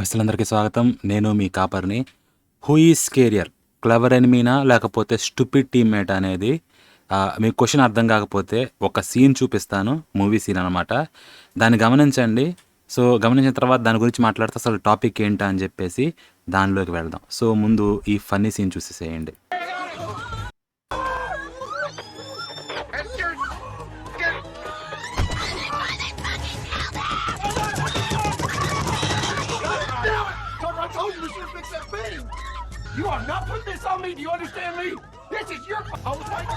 గస్తులందరికీ స్వాగతం. నేను మీ కాపర్ని. హూ ఈస్ కేరియర్ క్లవర్ ఎనిమీనా లేకపోతే స్టూపిడ్ టీమ్మేట్ అనేది? మీ క్వశ్చన్ అర్థం కాకపోతే ఒక సీన్ చూపిస్తాను. మూవీ సీన్ అనమాట దాన్ని గమనించండి. సో గమనించిన తర్వాత దాని గురించి మాట్లాడితే అసలు టాపిక్ ఏంటా అని చెప్పేసి దానిలోకి వెళ్దాం. సో ముందు ఈ ఫన్నీ సీన్ చూసేసేయండి. Fix that thing. You are not putting this on me. Do you understand me? This is your. I was like,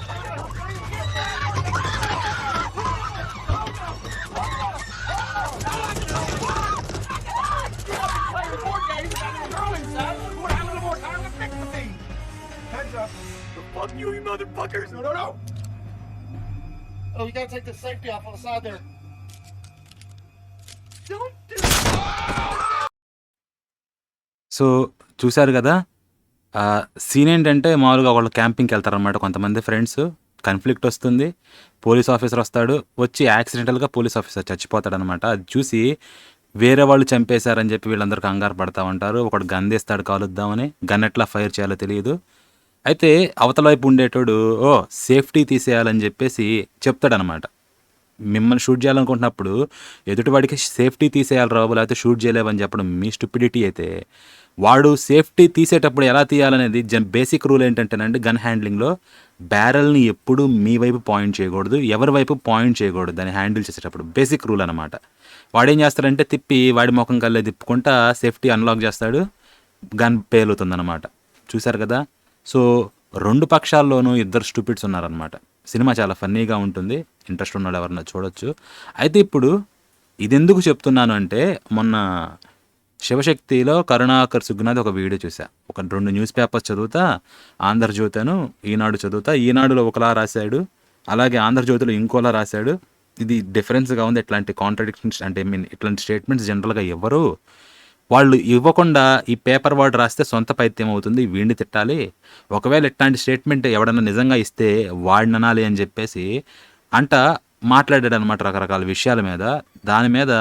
playing the board games and having a girl inside. We're having a little more time to fix the thing. Heads up. Fuck you, you motherfuckers. No, no, no. Oh, you gotta take the safety off on the side there. Don't do so చూశారు కదా? Scene ఏంటంటే మామూలుగా వాళ్ళు క్యాంపింగ్కి వెళ్తారనమాట కొంతమంది friends. Conflict వస్తుంది. Police officer వస్తాడు. వచ్చి యాక్సిడెంటల్గా పోలీస్ ఆఫీసర్ చచ్చిపోతాడనమాట అది చూసి వేరే వాళ్ళు చంపేశారని చెప్పి వీళ్ళందరూ కంగారు పడతా ఉంటారు. ఒకడు గన్ తీస్తాడు కాలుద్దామని. గన్ ఎట్లా ఫైర్ చేయాలో తెలియదు. అయితే అవతల వైపు ఉండేటోడు ఓ సేఫ్టీ తీసేయాలని చెప్పేసి చెప్తాడనమాట మిమ్మల్ని షూట్ చేయాలనుకుంటున్నప్పుడు ఎదుటివాడికి సేఫ్టీ తీసేయాలి రాబు లేకపోతే షూట్ చేయలేవని చెప్పడం మీ స్టూపిడిటీ అయితే వాడు సేఫ్టీ తీసేటప్పుడు ఎలా తీయాలనేది జన్ బేసిక్ రూల్ ఏంటంటేనండి గన్ హ్యాండ్లింగ్లో బ్యారెల్ని ఎప్పుడు మీ వైపు పాయింట్ చేయకూడదు ఎవరి వైపు పాయింట్ చేయకూడదు దాన్ని హ్యాండిల్ చేసేటప్పుడు బేసిక్ రూల్ అనమాట వాడేం చేస్తాడంటే తిప్పి వాడి ముఖం కల్లే తిప్పుకుంటా సేఫ్టీ అన్లాక్ చేస్తాడు గన్ పేలుతుందనమాట చూశారు కదా? సో రెండు పక్షాల్లోనూ ఇద్దరు స్టూపిడ్స్ ఉన్నారనమాట సినిమా చాలా ఫన్నీగా ఉంటుంది ఇంట్రెస్ట్ ఉన్నాడు ఎవరన్నా చూడొచ్చు. అయితే ఇప్పుడు ఇది ఎందుకు చెప్తున్నాను అంటే మొన్న శివశక్తిలో కరుణాకర్ సుగ్నాథ్ ఒక వీడియో చూసా ఒక రెండు న్యూస్ పేపర్స్ చదువుతా ఆంధ్రజ్యోతను ఈనాడు చదువుతా. ఈనాడులో ఒకలా రాశాడు అలాగే ఆంధ్రజ్యోతిలో ఇంకోలా రాశాడు. ఇది డిఫరెన్స్గా ఉంది. ఇట్లాంటి కాంట్రడిక్షన్స్ అంటే ఐ మీన్ ఇట్లాంటి స్టేట్మెంట్స్ జనరల్గా ఇవ్వరు వాళ్ళు ఇవ్వకుండా ఈ పేపర్ వాడు రాస్తే సొంత పైత్యం అవుతుంది. వీడిని తిట్టాలి. ఒకవేళ ఇట్లాంటి స్టేట్మెంట్ ఎవడన్నా నిజంగా ఇస్తే వాడిని అనాలి అని చెప్పేసి అంట మాట్లాడాడు అనమాట రకరకాల విషయాల మీద. దాని మీద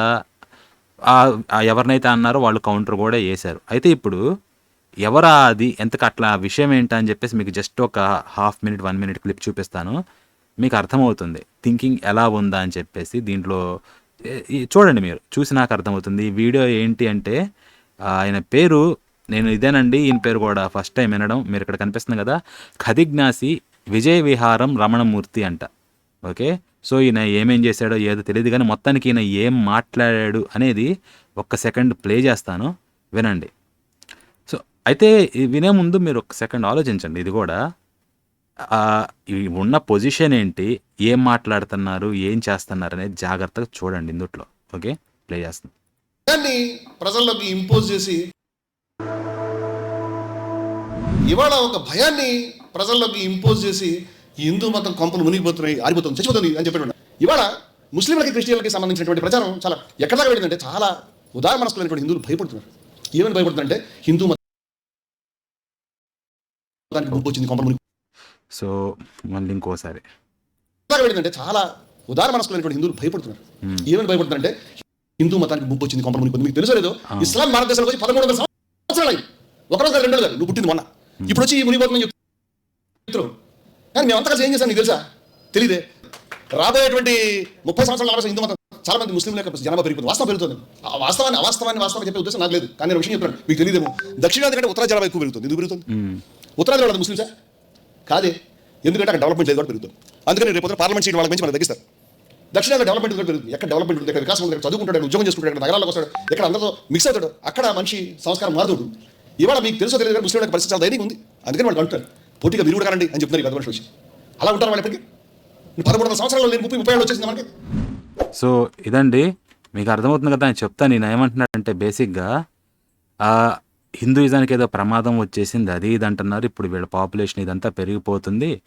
ఎవరినైతే అన్నారో వాళ్ళు కౌంటర్ కూడా వేశారు. అయితే ఇప్పుడు ఎవరా అది? ఎంతకు అట్లా విషయం ఏంటా అని చెప్పేసి మీకు జస్ట్ ఒక half minute one minute clip చూపిస్తాను. మీకు అర్థమవుతుంది. థింకింగ్ ఎలా ఉందా అని చెప్పేసి దీంట్లో ఈ చూడండి మీరు. చూసి నాకు అర్థమవుతుంది. ఈ వీడియో ఏంటి అంటే ఆయన పేరు నేను ఇదేనండి ఈయన పేరు కూడా ఫస్ట్ టైం వినడం మీరు ఇక్కడ కనిపిస్తుంది కదా ఖదిజ్ఞాసి విజయ విహారం రమణమూర్తి అంట. ఓకే? సో ఈయన ఏమేం చేశాడో ఏదో తెలియదు కానీ మొత్తానికి ఈయన ఏం మాట్లాడాడు అనేది ఒక్క సెకండ్ ప్లే చేస్తాను. వినండి. సో అయితే వినే ముందు మీరు ఒక సెకండ్ ఆలోచించండి. ఇది కూడా ఉన్న పొజిషన్ ఏంటి ఏం మాట్లాడుతున్నారు ఏం చేస్తున్నారు అనేది జాగ్రత్తగా చూడండి ఇందుట్లో. ఓకే? ప్లే చేస్తాను. దాన్ని ప్రజల్లోకి ఇంపోజ్ చేసి ఇవాళ ఒక భయాన్ని ప్రజల్లోకి ఇంపోజ్ చేసి ఈ హిందూ మతం కొంపలు మునిగిపోతున్నాయి ఆరిపోతుంది చచ్చిపోతుంది అని చెప్పాడు ఇవాళ ముస్లింలకి క్రిస్టియన్లకి సంబంధించినటువంటి ప్రచారం చాలా ఎక్కడ దాకా వెళ్ళిందంటే చాలా ఉదార మనస్కులైనటువంటి హిందువులు భయపడుతున్నారు. ఏమని భయపడుతున్నారంటే హిందూ మతానికి గుంపు వచ్చింది కొంపలు మునిగి సో మళ్ళీ ఇంకోసారి. వెళ్ళిందంటే చాలా ఉదార మనస్కులైనటువంటి హిందువులు భయపడుతున్నారు. ఏమని భయపడుతున్నారంటే హిందూ మతానికి ముప్పు వచ్చింది కొంపలు మునిగిపోతుంది మీకు తెలుసో లేదో? ఇస్లాం భారతదేశంలో వచ్చి పదమూడు వందల సంవత్సరాలు అయింది. ఒకరోజు రెండు. నువ్వు పుట్టింది మొన్న. ఇప్పుడు వచ్చి మునిగిపోతుందని చెప్తున్నారు కానీ మేమంతా కలిసి ఏం చేశాను నీకు తెలుసా? తెలియదే రాబోయేటువంటి ముప్పై సంవత్సరాల నలభై హిందూ మతం చాలా మంది ముస్లింల యొక్క జనాభా పెరుగుతుంది వాస్తవం పెరుగుతుంది. ఆ వాస్తవాన్ని అవాస్తవాన్ని వాస్తవం చెప్పే ఉద్దేశం నాకు లేదు. కానీ నేను విషయం చెప్తాను మీకు తెలియదేమో దక్షిణాది కంటే ఉత్తర జనాభా ఎక్కువ పెరుగుతుంది. ఎందుకు పెరుగుతుంది? ఉత్తరాది వాళ్ళది ముస్లింసా కాదే. ఎందుకంటే అక్కడ డెవలప్మెంట్ లేదు కూడా పెరుగుతుంది. అందుకని రేపు పార్లమెంట్ సీట్ వాళ్ళకి మంచి మనకు తగ్గిస్తారు. దక్షిణాది డెవలప్మెంట్ కూడా పెరుగుతుంది. ఎక్కడ డెవలప్మెంట్ ఉంది ఎక్కడ వికాసం ఎక్కడ చదువుకుంటాడు ఉద్యోగం చేసుకుంటాడు ఎక్కడ నగరాలకు వస్తాడు ఎక్కడ అందరితో మిక్స్ అవుతాడు అక్కడ మనిషి సంస్కారం మారుతాడు ఇవాళ మీకు తెలుసో తెలియదు ముస్లింల పరిస్థితి చాలా ధైర్యంగా ఉంది. అందుకని వాళ్ళు అంటారు పోటీగా మీరు కూడా కారండి అని చెప్తున్నారు పెద్ద మనుషులు వచ్చి. అలా ఉంటారు వాళ్ళు ఎప్పటికీ పదమూడు వందల సంవత్సరాలు నేను ముప్పై ముప్పై ఏళ్ళు వచ్చేసింది మనకి? సో ఇదండి మీకు అర్థమవుతుంది కదా ఆయన చెప్తాను నేను ఏమంటున్నాడంటే బేసిక్గా హిందూయిజానికి ఏదో ప్రమాదం వచ్చేసింది అది ఇది అంటున్నారు. ఇప్పుడు వీళ్ళ పాపులేషన్ ఇదంతా పెరిగిపోతుంది.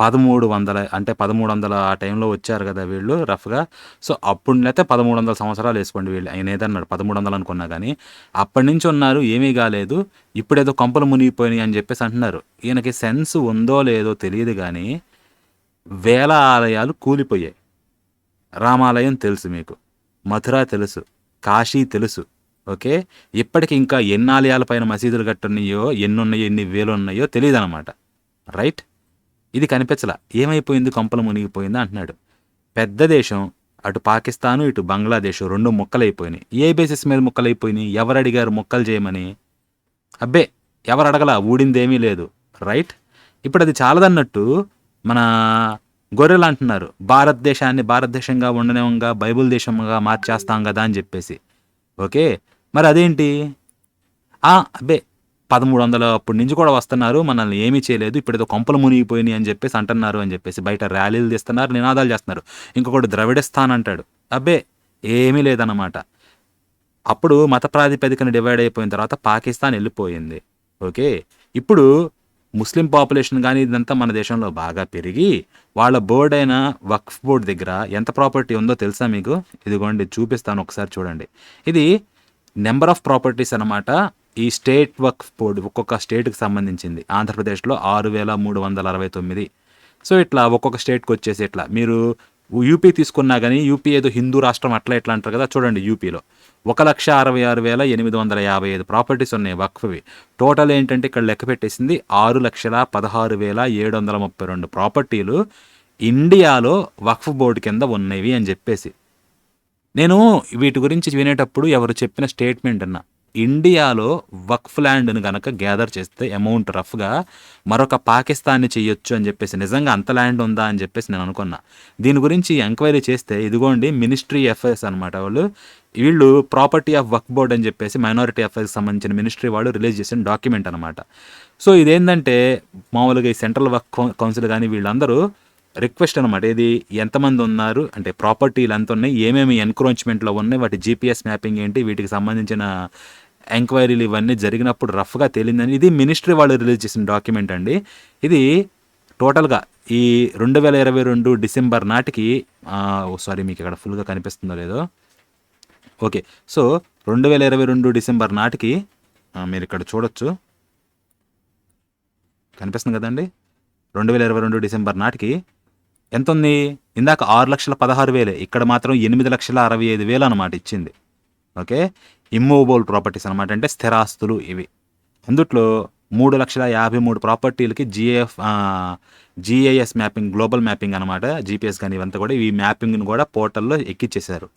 పదమూడు వందల అంటే పదమూడు వందల ఆ టైంలో వచ్చారు కదా వీళ్ళు రఫ్గా. సో అప్పుడు లేకపోతే పదమూడు వందల సంవత్సరాలు వేసుకోండి వీళ్ళు ఆయన ఏదన్నాడు పదమూడు వందలు అనుకున్నా కానీ అప్పటి నుంచి ఉన్నారు ఏమీ కాలేదు. ఇప్పుడు ఏదో కొంపలు మునిగిపోయినాయి అని చెప్పేసి అంటున్నారు. ఈయనకి సెన్స్ ఉందో లేదో తెలియదు కానీ వేల ఆలయాలు కూలిపోయాయి. రామాలయం తెలుసు మీకు మథుర తెలుసు కాశీ తెలుసు. ఓకే? ఇప్పటికి ఇంకా ఎన్ని ఆలయాల పైన మసీదులు కట్టున్నాయో ఎన్ని ఉన్నాయో ఎన్ని వేలు ఉన్నాయో తెలియదు అనమాట రైట్? ఇది కనిపించలా. ఏమైపోయింది? కొంపలు మునిగిపోయింది అంటున్నాడు. పెద్ద దేశం అటు పాకిస్తాను ఇటు బంగ్లాదేశ్ రెండు ముక్కలైపోయినాయి. ఏ బేసిస్ మీద ముక్కలైపోయినాయి? ఎవరు అడిగారు ముక్కలు చేయమని? అబ్బే ఎవరు అడగలా ఊడిందేమీ లేదు. రైట్? ఇప్పుడు అది చాలదన్నట్టు మన గొర్రెలు అంటున్నారు. భారతదేశాన్ని భారతదేశంగా ఉండనివంగా బైబుల్ దేశంగా మార్చేస్తాం కదా అని చెప్పేసి. ఓకే? మరి అదేంటి అబ్బే పదమూడు వందల అప్పటి నుంచి కూడా వస్తున్నారు మనల్ని ఏమీ చేయలేదు ఇప్పుడేదో కొంపలు మునిగిపోయినాయి అని చెప్పేసి అంటున్నారు అని చెప్పేసి బయట ర్యాలీలు తీస్తున్నారు నినాదాలు చేస్తున్నారు. ఇంకొకటి ద్రవిడస్థాన్ అంటాడు అబ్బే ఏమీ లేదన్నమాట. అప్పుడు మత ప్రాతిపదికన డివైడ్ అయిపోయిన తర్వాత పాకిస్తాన్ వెళ్ళిపోయింది. ఓకే? ఇప్పుడు ముస్లిం పాపులేషన్ కానీ ఇదంతా మన దేశంలో బాగా పెరిగి వాళ్ళ బోర్డ్ అయిన వక్ఫ్ బోర్డ్ దగ్గర ఎంత ప్రాపర్టీ ఉందో తెలుసా మీకు? ఇదిగోండి చూపిస్తాను ఒకసారి చూడండి. ఇది నెంబర్ ఆఫ్ ప్రాపర్టీస్ అనమాట ఈ స్టేట్ వక్ఫ్ బోర్డు ఒక్కొక్క స్టేట్కి సంబంధించింది. ఆంధ్రప్రదేశ్లో ఆరు వేల మూడు వందల అరవై తొమ్మిది. సో ఇట్లా ఒక్కొక్క స్టేట్కి వచ్చేసి ఇట్లా. మీరు యూపీ తీసుకున్నా కానీ యూపీ ఏదో హిందూ రాష్ట్రం అట్లా ఇట్లా అంటారు కదా చూడండి యూపీలో. ఒక లక్ష అరవై ఆరు వేల ఎనిమిది వందల యాభై ఐదు ప్రాపర్టీస్ ఉన్నాయి వక్ఫ్వి. టోటల్ ఏంటంటే ఇక్కడ లెక్క పెట్టేసింది ఆరు లక్షల పదహారు వేల ఏడు వందల ముప్పై రెండు ప్రాపర్టీలు ఇండియాలో వక్ఫ్ బోర్డు కింద ఉన్నవి అని చెప్పేసి. నేను వీటి గురించి వినేటప్పుడు ఎవరు చెప్పిన స్టేట్మెంట్ అన్న ఇండియాలో వక్ఫ్ ల్యాండ్ను కనుక గ్యాదర్ చేస్తే అమౌంట్ రఫ్గా మరొక పాకిస్తాన్ని చేయొచ్చు అని చెప్పేసి నిజంగా అంత ల్యాండ్ ఉందా అని చెప్పేసి నేను అనుకున్నా. దీని గురించి ఎంక్వైరీ చేస్తే ఇదిగోండి మినిస్ట్రీ అఫైర్స్ అనమాట వాళ్ళు. వీళ్ళు ప్రాపర్టీ ఆఫ్ వర్క్ బోర్డ్ అని చెప్పేసి మైనారిటీ అఫైర్స్ సంబంధించిన మినిస్ట్రీ వాళ్ళు రిలీజ్ చేసిన డాక్యుమెంట్ అనమాట సో ఇదేంటంటే మామూలుగా ఈ సెంట్రల్ వర్క్ కౌన్సిల్ కానీ వీళ్ళందరూ రిక్వెస్ట్ అనమాట ఇది ఎంతమంది ఉన్నారు? అంటే ప్రాపర్టీలు ఎంత ఉన్నాయి? ఏమేమి ఎన్క్రోచ్మెంట్లో ఉన్నాయి? వాటి జీపీఎస్ మ్యాపింగ్ ఏంటి? వీటికి సంబంధించిన ఎంక్వైరీలు ఇవన్నీ జరిగినప్పుడు రఫ్గా తేలిందని ఇది మినిస్ట్రీ వాళ్ళు రిలీజ్ చేసిన డాక్యుమెంట్ అండి. ఇది టోటల్గా ఈ రెండు వేల ఇరవై రెండు డిసెంబర్ నాటికి సారీ మీకు ఇక్కడ ఫుల్గా కనిపిస్తుందో లేదో. ఓకే. సో రెండు వేల ఇరవై రెండు డిసెంబర్ నాటికి మీరు ఇక్కడ చూడొచ్చు. కనిపిస్తుంది కదండి? రెండు వేల ఇరవై రెండు డిసెంబర్ నాటికి ఎంత ఉంది ఇందాక ఆరు లక్షల పదహారు వేలే ఇక్కడ మాత్రం ఎనిమిది లక్షల అరవై ఐదు వేలు అనమాట ఇచ్చింది. ఓకే? ఇమ్మూవబుల్ ప్రాపర్టీస్ అనమాట అంటే స్థిరాస్తులు ఇవి. అందుట్లో మూడు లక్షల యాభై మూడు ప్రాపర్టీలకి GAF GAS mapping global mapping అనమాట జీపీఎస్ కానీ ఇవంతా కూడా ఈ మ్యాపింగ్ని కూడా పోర్టల్లో ఎక్కిచ్చేశారు.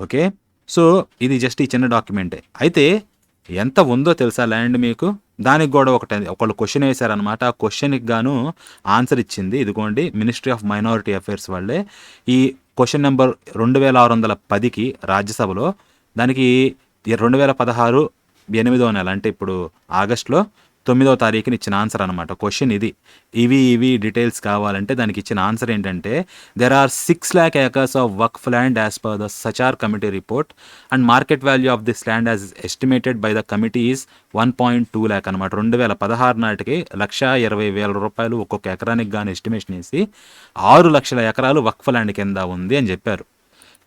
ఓకే? సో ఇది జస్ట్ ఈ చిన్న డాక్యుమెంటే. అయితే ఎంత ఉందో తెలుసా ల్యాండ్ మీకు? దానికి కూడా ఒకటి ఒకళ్ళు క్వశ్చన్ వేశారనమాట ఆ క్వశ్చన్కి గాను ఆన్సర్ ఇచ్చింది. ఇదిగోండి మినిస్ట్రీ ఆఫ్ మైనారిటీ అఫైర్స్ వాళ్ళే. ఈ క్వశ్చన్ నెంబర్ రెండు వేల ఆరు వందల పదికి రాజ్యసభలో దానికి రెండు వేల పదహారు ఎనిమిదో నెల అంటే ఇప్పుడు ఆగస్టులో తొమ్మిదవ తారీఖున ఇచ్చిన ఆన్సర్ అనమాట క్వశ్చన్ ఇది. ఇవి ఇవి డీటెయిల్స్ కావాలంటే దానికి ఇచ్చిన ఆన్సర్ ఏంటంటే there are six lakh acres of Waqf land as per the Sachar committee report and market value of this land as estimated by the committee is one point two lakh అనమాట రెండు వేల పదహారు నాటికి లక్ష ఇరవై వేల రూపాయలు ఒక్కొక్క ఎకరానికి గాను ఎస్టిమేషన్ వేసి ఆరు లక్షల ఎకరాలు వక్ఫ్ ల్యాండ్ కింద ఉంది అని చెప్పారు.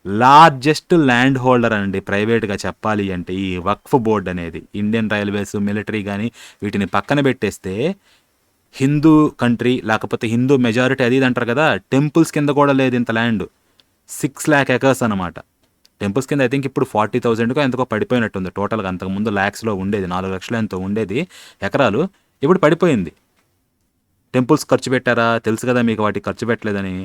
లార్జెస్ట్ ల్యాండ్ హోల్డర్ అండి ప్రైవేట్గా చెప్పాలి అంటే ఈ వక్ఫ్ బోర్డ్ అనేది. ఇండియన్ రైల్వేస్ మిలిటరీ కానీ వీటిని పక్కన పెట్టేస్తే హిందూ కంట్రీ లేకపోతే హిందూ మెజారిటీ అది ఇది అంటారు కదా టెంపుల్స్ కింద కూడా లేదు ఇంత ల్యాండ్ సిక్స్ ల్యాక్ ఎకర్స్ అనమాట టెంపుల్స్ కింద ఐ థింక్ ఇప్పుడు ఫార్టీ థౌసండ్కో ఎంతకో పడిపోయినట్టుంది. టోటల్గా అంతకుముందు ల్యాక్స్లో ఉండేది నాలుగు లక్షలు ఎంతో ఉండేది ఎకరాలు. ఇప్పుడు పడిపోయింది. టెంపుల్స్ ఖర్చు పెట్టారా? తెలుసు కదా మీకు వాటికి ఖర్చు పెట్టలేదని.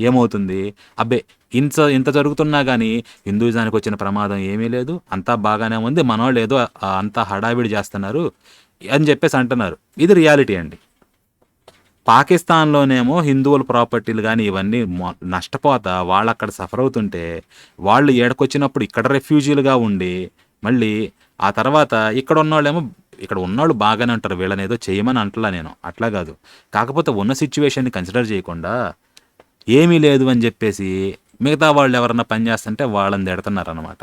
ఏమవుతుంది? అబ్బే ఇంత ఇంత జరుగుతున్నా కానీ హిందూయిజానికి వచ్చిన ప్రమాదం ఏమీ లేదు. అంతా బాగానే ఉంది. మనోళ్ళు ఏదో అంతా హడావిడి చేస్తున్నారు అని చెప్పేసి అంటున్నారు. ఇది రియాలిటీ అండి. పాకిస్తాన్లోనేమో హిందువుల ప్రాపర్టీలు కానీ ఇవన్నీ మొ- నష్టపోతా వాళ్ళు అక్కడ సఫర్ అవుతుంటే వాళ్ళు ఏడకొచ్చినప్పుడు ఇక్కడ రెఫ్యూజీలుగా ఉండి మళ్ళీ ఆ తర్వాత ఇక్కడ ఉన్నవాళ్ళేమో ఇక్కడ ఉన్నవాళ్ళు బాగానే ఉంటారు. వీళ్ళని ఏదో చేయమని అంటలా నేను. అట్లా కాదు. కాకపోతే ఉన్న సిచ్యువేషన్ని కన్సిడర్ చేయకుండా ఏమీ లేదు అని చెప్పేసి మిగతా వాళ్ళు ఎవరన్నా పని చేస్తుంటే వాళ్ళని తిడుతున్నారనమాట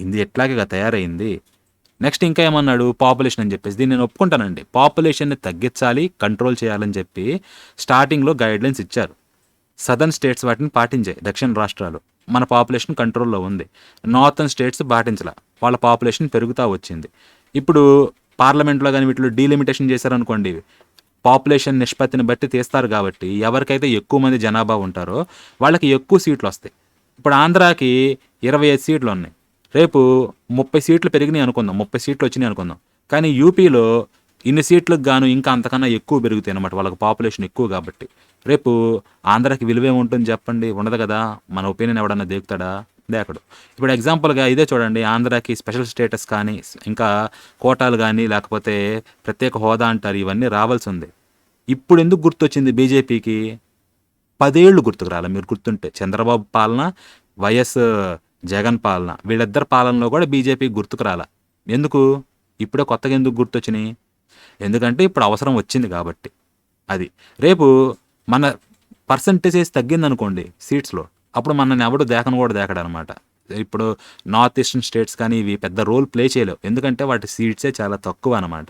ఇది ఎట్లాగే తయారైంది. నెక్స్ట్ ఇంకా ఏమన్నాడు? పాపులేషన్ అని చెప్పేసి. దీన్ని నేను ఒప్పుకుంటానండి. పాపులేషన్ని తగ్గించాలి కంట్రోల్ చేయాలని చెప్పి స్టార్టింగ్లో గైడ్లైన్స్ ఇచ్చారు. సదర్న్ స్టేట్స్ వాటిని పాటించాయి దక్షిణ రాష్ట్రాలు. మన పాపులేషన్ కంట్రోల్లో ఉంది. నార్థన్ స్టేట్స్ పాటించలే. వాళ్ళ పాపులేషన్ పెరుగుతూ వచ్చింది. ఇప్పుడు పార్లమెంట్లో కానీ వీటిలో డీలిమిటేషన్ చేశారనుకోండి పాపులేషన్ నిష్పత్తిని బట్టి తీస్తారు కాబట్టి ఎవరికైతే ఎక్కువ మంది జనాభా ఉంటారో వాళ్ళకి ఎక్కువ సీట్లు వస్తాయి. ఇప్పుడు ఆంధ్రాకి ఇరవై ఐదు సీట్లు ఉన్నాయి. రేపు ముప్పై సీట్లు పెరిగినాయి అనుకుందాం. ముప్పై సీట్లు వచ్చినాయి అనుకుందాం. కానీ యూపీలో ఇన్ని సీట్లకు గాను ఇంకా అంతకన్నా ఎక్కువ పెరుగుతాయి అనమాట వాళ్ళకి పాపులేషన్ ఎక్కువ కాబట్టి. రేపు ఆంధ్రాకి విలువే ఉంటుంది చెప్పండి. ఉండదు కదా? మన ఒపీనియన్ ఎవడన్నా దేకుతాడా? దేకడు ఇప్పుడు ఎగ్జాంపుల్గా ఇదే చూడండి ఆంధ్రాకి స్పెషల్ స్టేటస్ కానీ ఇంకా కోటాలు కానీ లేకపోతే ప్రత్యేక హోదా అంటారు ఇవన్నీ రావాల్సి ఉంది. ఇప్పుడు ఎందుకు గుర్తొచ్చింది బీజేపీకి? పదేళ్ళు గుర్తుకు రాలే మీరు గుర్తుంటే. చంద్రబాబు పాలన వైఎస్ జగన్ పాలన వీళ్ళిద్దరు పాలనలో కూడా బీజేపీ గుర్తుకు రాల. ఎందుకు? ఇప్పుడే కొత్తగా ఎందుకు గుర్తొచ్చినాయి? ఎందుకంటే ఇప్పుడు అవసరం వచ్చింది కాబట్టి. అది. రేపు మన పర్సంటేజెస్ తగ్గిందనుకోండి సీట్స్లో. అప్పుడు మనల్ని ఎవడు దేకను కూడా దేకడు అనమాట ఇప్పుడు నార్త్ ఈస్టర్న్ స్టేట్స్ కానీ ఇవి పెద్ద రోల్ ప్లే చేయలేవు. ఎందుకంటే వాటి సీట్సే చాలా తక్కువ అనమాట.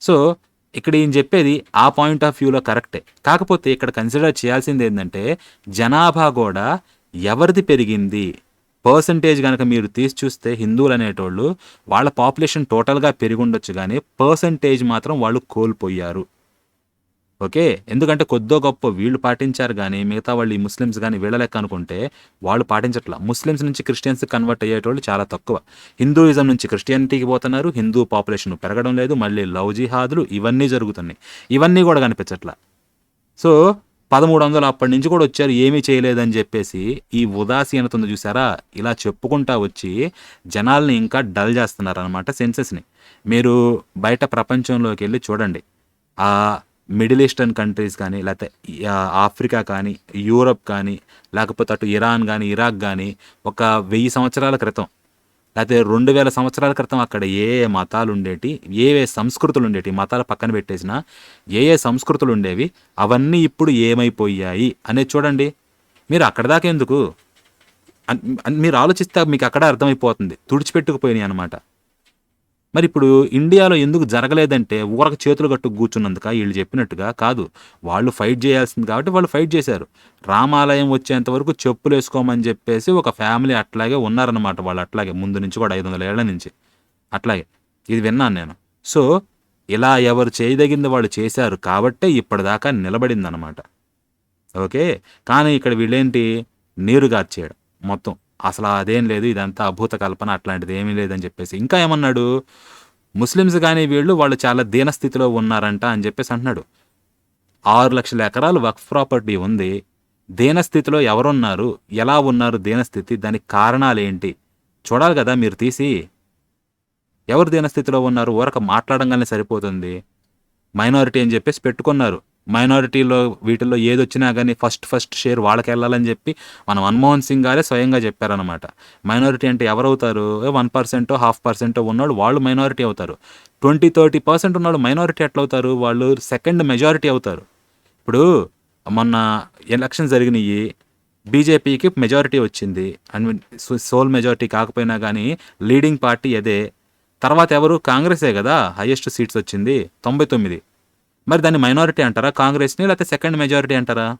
సో ఇక్కడ ఈయన చెప్పేది ఆ పాయింట్ ఆఫ్ వ్యూలో కరెక్టే. కాకపోతే ఇక్కడ కన్సిడర్ చేయాల్సింది ఏంటంటే జనాభా కూడా ఎవరిది పెరిగింది? పర్సంటేజ్ కనుక మీరు తీసి చూస్తే హిందువులు అనేటోళ్ళు వాళ్ళ పాపులేషన్ టోటల్గా పెరిగి ఉండొచ్చు కానీ పర్సంటేజ్ మాత్రం వాళ్ళు కోల్పోయారు. ఓకే? ఎందుకంటే కొద్దో గొప్ప వీళ్ళు పాటించారు కానీ మిగతా వాళ్ళు ఈ ముస్లిమ్స్ కానీ వీళ్ళ లెక్క అనుకుంటే వాళ్ళు పాటించట్లా. ముస్లిమ్స్ నుంచి క్రిస్టియన్స్ కన్వర్ట్ అయ్యేటోళ్ళు చాలా తక్కువ. హిందూయిజం నుంచి క్రిస్టియానిటీకి పోతున్నారు. హిందూ పాపులేషన్ పెరగడం లేదు. మళ్ళీ లవ్ జిహాదులు ఇవన్నీ జరుగుతున్నాయి. ఇవన్నీ కూడా కనిపించట్లా. సో పదమూడు వందలు అప్పటి నుంచి కూడా వచ్చారు. ఏమీ చేయలేదని చెప్పేసి ఈ ఉదాసీనత ఉంది చూసారా? ఇలా చెప్పుకుంటా వచ్చి జనాల్ని ఇంకా డల్ చేస్తున్నారు అనమాట సెన్సెస్ని. మీరు బయట ప్రపంచంలోకి వెళ్ళి చూడండి. ఆ మిడిల్ ఈస్టర్న్ కంట్రీస్ కానీ లేకపోతే ఆఫ్రికా కానీ యూరప్ కానీ లేకపోతే అటు ఇరాన్ కానీ ఇరాక్ కానీ ఒక వెయ్యి సంవత్సరాల క్రితం లేకపోతే రెండు వేల సంవత్సరాల క్రితం అక్కడ ఏ ఏ మతాలు ఉండేటి ఏ ఏ సంస్కృతులు ఉండేటి మతాల పక్కన పెట్టేసిన ఏ ఏ సంస్కృతులు ఉండేవి అవన్నీ ఇప్పుడు ఏమైపోయాయి అనేది చూడండి. మీరు అక్కడ దాకా ఎందుకు? అన్- మీరు ఆలోచిస్తే మీకు అక్కడ అర్థమైపోతుంది. తుడిచిపెట్టుకుపోయినాయి అనమాట మరి ఇప్పుడు ఇండియాలో ఎందుకు జరగలేదంటే ఊరక చేతులు కట్టు కూర్చున్నందుక వీళ్ళు చెప్పినట్టుగా కాదు. వాళ్ళు ఫైట్ చేయాల్సింది కాబట్టి వాళ్ళు ఫైట్ చేశారు. రామాలయం వచ్చేంత వరకు చెప్పులు వేసుకోమని చెప్పేసి ఒక ఫ్యామిలీ అట్లాగే ఉన్నారన్నమాట వాళ్ళు అట్లాగే ముందు నుంచి కూడా ఐదు వందల ఏళ్ళ నుంచి. అట్లాగే. ఇది విన్నాను నేను. సో ఇలా ఎవరు చేయదగింది వాళ్ళు చేశారు కాబట్టే ఇప్పటిదాకా నిలబడిందనమాట ఓకే? కానీ ఇక్కడ వీళ్ళేంటి? నీరుగార్చేయడం మొత్తం. అసలు అదేం లేదు ఇదంతా అభూత కల్పన అట్లాంటిది ఏమీ లేదని చెప్పేసి. ఇంకా ఏమన్నాడు? ముస్లిమ్స్ కానీ వీళ్ళు వాళ్ళు చాలా దీనస్థితిలో ఉన్నారంట అని చెప్పేసి అంటున్నాడు. ఆరు లక్షల ఎకరాలు వక్ఫ్ ప్రాపర్టీ ఉంది. దీనస్థితిలో ఎవరున్నారు? ఎలా ఉన్నారు దీనస్థితి దానికి కారణాలు ఏంటి? చూడాలి కదా మీరు తీసి. ఎవరు దీనస్థితిలో ఉన్నారు? ఊరక మాట్లాడంగానే సరిపోతుంది. మైనారిటీ అని చెప్పేసి పెట్టుకున్నారు. మైనారిటీలో వీటిల్లో ఏది వచ్చినా కానీ ఫస్ట్ ఫస్ట్ షేర్ వాళ్ళకి వెళ్ళాలని చెప్పి మన మన్మోహన్ సింగ్ గారే స్వయంగా చెప్పారనమాట మైనారిటీ అంటే ఎవరవుతారు? వన్ పర్సెంట్ హాఫ్ పర్సెంట్ ఉన్నాడు వాళ్ళు మైనారిటీ అవుతారు. ట్వంటీ థర్టీ పర్సెంట్ ఉన్నాడు మైనారిటీ ఎట్లా అవుతారు వాళ్ళు సెకండ్ మెజారిటీ అవుతారు. ఇప్పుడు మొన్న ఎలక్షన్ జరిగినాయి బీజేపీకి మెజారిటీ వచ్చింది. అండ్ సోల్ మెజారిటీ కాకపోయినా కానీ లీడింగ్ పార్టీ అదే. తర్వాత ఎవరు? కాంగ్రెసే కదా హైయెస్ట్ సీట్స్ వచ్చింది తొంభై తొమ్మిది. మరి దాన్ని మైనారిటీ అంటారా? కాంగ్రెస్ని లేకపోతే సెకండ్ మెజారిటీ అంటారా?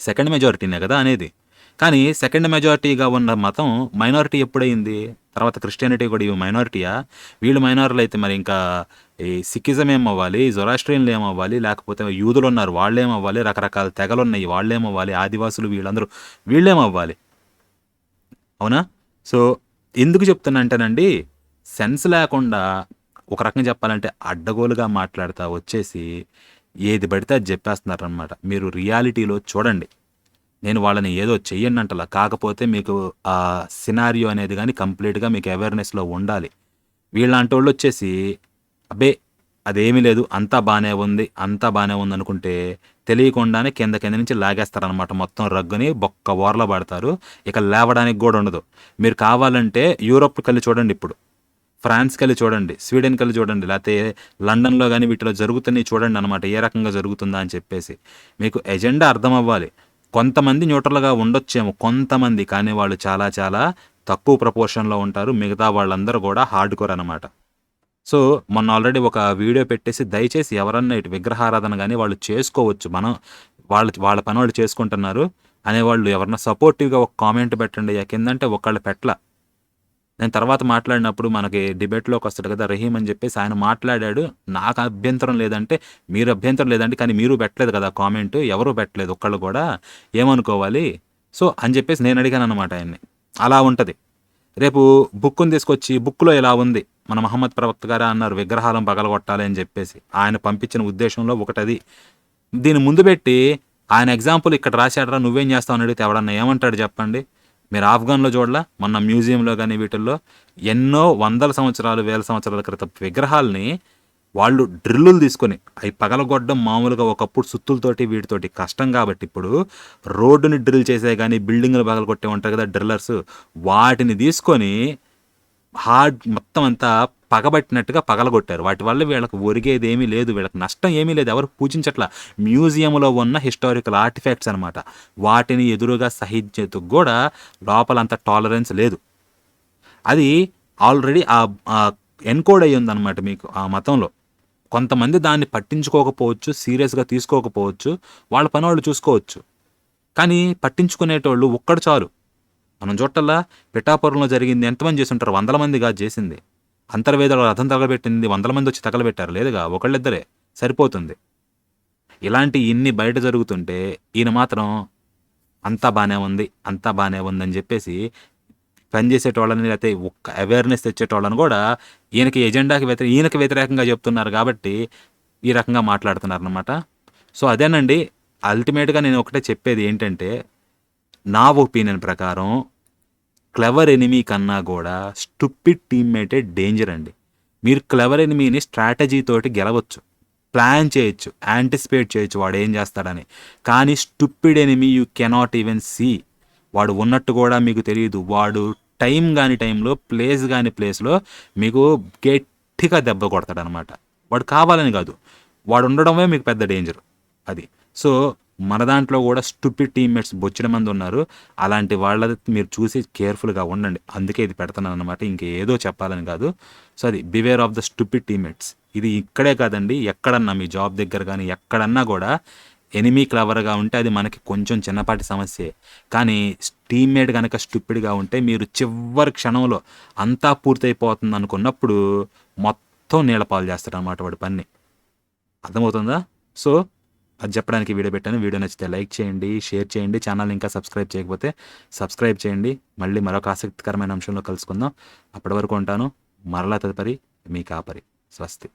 సెకండ్ మెజారిటీనే కదా అనేది. కానీ సెకండ్ మెజారిటీగా ఉన్న మతం మైనారిటీ ఎప్పుడైంది తర్వాత క్రిస్టియానిటీ కూడా ఇవి మైనారిటీయా? వీళ్ళు మైనారిటీలు అయితే మరి ఇంకా ఈ సిక్కిజం ఏమవ్వాలి? జొరాస్ట్రియన్లు ఏమవ్వాలి? లేకపోతే యూదులు ఉన్నారు వాళ్ళేమవ్వాలి? రకరకాల తెగలు ఉన్నాయి వాళ్ళేమవ్వాలి? ఆదివాసులు వీళ్ళందరూ వీళ్ళేమవ్వాలి? అవునా? సో ఎందుకు చెప్తున్నా అంటేనండి సెన్స్ లేకుండా ఒక రకంగా చెప్పాలంటే అడ్డగోలుగా మాట్లాడుతూ వచ్చేసి ఏది పడితే అది చెప్పేస్తున్నారు అనమాట మీరు రియాలిటీలో చూడండి. నేను వాళ్ళని ఏదో చెయ్యండి అంటలా. కాకపోతే మీకు ఆ సినారియో అనేది కానీ కంప్లీట్గా మీకు అవేర్నెస్లో ఉండాలి. వీళ్ళంటి వాళ్ళు వచ్చేసి అబ్బే అదేమీ లేదు. అంతా బాగానే ఉంది. అంతా బాగానే ఉంది అనుకుంటే తెలియకుండానే కింద కింద నుంచి లాగేస్తారనమాట మొత్తం రగ్గుని బొక్క ఓర్ల పడతారు. ఇక లేవడానికి కూడా ఉండదు. మీరు కావాలంటే యూరోప్కి వెళ్ళి చూడండి ఇప్పుడు. ఫ్రాన్స్కి వెళ్ళి చూడండి స్వీడన్కి వెళ్ళి చూడండి లేకపోతే లండన్లో కానీ వీటిలో జరుగుతున్నాయి చూడండి అనమాట ఏ రకంగా జరుగుతుందా అని చెప్పేసి. మీకు ఎజెండా అర్థం అవ్వాలి. కొంతమంది న్యూట్రల్గా ఉండొచ్చేమో కొంతమంది కానీ వాళ్ళు చాలా చాలా తక్కువ ప్రపోర్షన్లో ఉంటారు మిగతా వాళ్ళందరూ కూడా హార్డ్ కోర్ అనమాట సో మొన్న ఆల్రెడీ ఒక వీడియో పెట్టేసి దయచేసి ఎవరన్నా ఇటు విగ్రహారాధన కానీ వాళ్ళు చేసుకోవచ్చు మనం వాళ్ళ వాళ్ళ పని వాళ్ళు చేసుకుంటున్నారు అనేవాళ్ళు ఎవరన్నా సపోర్టివ్గా ఒక కామెంట్ పెట్టండి కిందంటే ఒకళ్ళు పెట్ల నేను తర్వాత మాట్లాడినప్పుడు మనకి డిబేట్లోకి వస్తాడు కదా రహీం అని చెప్పేసి ఆయన మాట్లాడాడు. నాకు అభ్యంతరం లేదంటే మీరు అభ్యంతరం లేదంటే కానీ మీరు పెట్టలేదు కదా కామెంట్ ఎవరు పెట్టలేదు ఒక్కళ్ళు కూడా. ఏమనుకోవాలి? సో అని చెప్పేసి నేను అడిగాను అనమాట ఆయన్ని. అలా ఉంటుంది. రేపు బుక్కుని తీసుకొచ్చి బుక్లో ఇలా ఉంది. మన మహమ్మద్ ప్రవక్త గారు అన్నారు విగ్రహాలను పగలగొట్టాలి అని చెప్పేసి. ఆయన పంపించిన ఉద్దేశంలో ఒకటది. దీన్ని ముందు పెట్టి ఆయన ఎగ్జాంపుల్ ఇక్కడ రాశాడరా నువ్వేం చేస్తావు అని అడిగితే ఎవడన్నా ఏమంటాడు చెప్పండి? మీరు ఆఫ్ఘన్లో చూడలా మొన్న మ్యూజియంలో కానీ వీటిల్లో ఎన్నో వందల సంవత్సరాలు వేల సంవత్సరాల క్రితం విగ్రహాలని వాళ్ళు డ్రిల్లులు తీసుకొని అవి పగలగొట్టడం మామూలుగా ఒకప్పుడు సుత్తులతోటి వీటితోటి కష్టం కాబట్టి ఇప్పుడు రోడ్డుని డ్రిల్ చేసే కానీ బిల్డింగ్లు పగలగొట్టే ఉంటారు కదా డ్రిల్లర్స్ వాటిని తీసుకొని హార్డ్ మొత్తం అంతా పగబట్టినట్టుగా పగలగొట్టారు. వాటి వల్ల వీళ్ళకి ఒరిగేది ఏమీ లేదు వీళ్ళకి నష్టం ఏమీ లేదు. ఎవరు పూజించట్ల. మ్యూజియంలో ఉన్న హిస్టారికల్ ఆర్టిఫాక్ట్స్ అనమాట వాటిని ఎదురుగా సహించేందుకు కూడా లోపల అంత టాలరెన్స్ లేదు. అది ఆల్రెడీ ఆ ఎన్కోడ్ అయ్యి ఉందన్నమాట మీకు ఆ మతంలో. కొంతమంది దాన్ని పట్టించుకోకపోవచ్చు సీరియస్గా తీసుకోకపోవచ్చు వాళ్ళ పని వాళ్ళు చూసుకోవచ్చు. కానీ పట్టించుకునేటోళ్ళు ఒక్కడు చాలు. మనం చూడటల్లా పిఠాపురంలో జరిగింది ఎంతమంది చేసి ఉంటారు? వందల మందిగా చేసింది. అంతర్వేదాలు రథం తగలబెట్టింది వందల మంది వచ్చి తగలబెట్టారు. లేదుగా ఒకళ్ళిద్దరే. సరిపోతుంది. ఇలాంటి ఇన్ని బయట జరుగుతుంటే ఈయన మాత్రం అంతా బాగానే ఉంది అంతా బాగానే ఉంది అని చెప్పేసి పనిచేసేటోళ్ళని లేకపోతే ఒక్క అవేర్నెస్ తెచ్చేటోళ్ళని కూడా ఈయనకి ఎజెండాకి వ్యతిరే ఈయనకి వ్యతిరేకంగా చెప్తున్నారు కాబట్టి ఈ రకంగా మాట్లాడుతున్నారు అనమాట సో అదేనండి. అల్టిమేట్గా నేను ఒకటే చెప్పేది ఏంటంటే నా ఒపీనియన్ ప్రకారం క్లవర్ ఎనిమీ కన్నా కూడా స్టూపిడ్ టీమ్మేటే డేంజర్ అండి. మీరు క్లవర్ ఎనిమీని స్ట్రాటజీ తోటి గెలవచ్చు. ప్లాన్ చేయొచ్చు యాంటిసిపేట్ చేయొచ్చు వాడు ఏం చేస్తాడని. కానీ stupid enemy you cannot even see వాడు ఉన్నట్టు కూడా మీకు తెలియదు. వాడు టైం కాని టైంలో ప్లేస్ కాని ప్లేస్లో మీకు గట్టిగా దెబ్బ కొడతాడనమాట వాడు కావాలని కాదు. వాడు ఉండడమే మీకు పెద్ద డేంజర్ అది. సో మన దాంట్లో కూడా స్టూపిడ్ టీమ్మేట్స్ బొచ్చిన మంది ఉన్నారు. అలాంటి వాళ్ళ మీరు చూసి కేర్ఫుల్గా ఉండండి. అందుకే ఇది పెడతాను అనమాట ఇంకేదో చెప్పాలని కాదు. సో అది beware of the stupid teammates ఇది ఇక్కడే కాదండి. ఎక్కడన్నా మీ జాబ్ దగ్గర కానీ ఎక్కడన్నా కూడా ఎనిమీ క్లవర్గా ఉంటే అది మనకి కొంచెం చిన్నపాటి సమస్యే. కానీ టీమ్మేట్ కనుక స్టూపిడ్గా ఉంటే మీరు చివరి క్షణంలో అంతా పూర్తయిపోతుంది అనుకున్నప్పుడు మొత్తం నీళ్ళపాలు చేస్తారు అనమాట వాడి పని. అర్థమవుతుందా? సో అది చెప్పడానికి వీడియో పెట్టాను. వీడియో నచ్చితే లైక్ చేయండి షేర్ చేయండి. ఛానల్ ఇంకా సబ్స్క్రైబ్ చేయకపోతే సబ్స్క్రైబ్ చేయండి. మళ్ళీ మరొక ఆసక్తికరమైన అంశంలో కలుసుకుందాం. అప్పటి వరకు ఉంటాను. మరలా తదుపరి మీ కాపరి. స్వస్తి.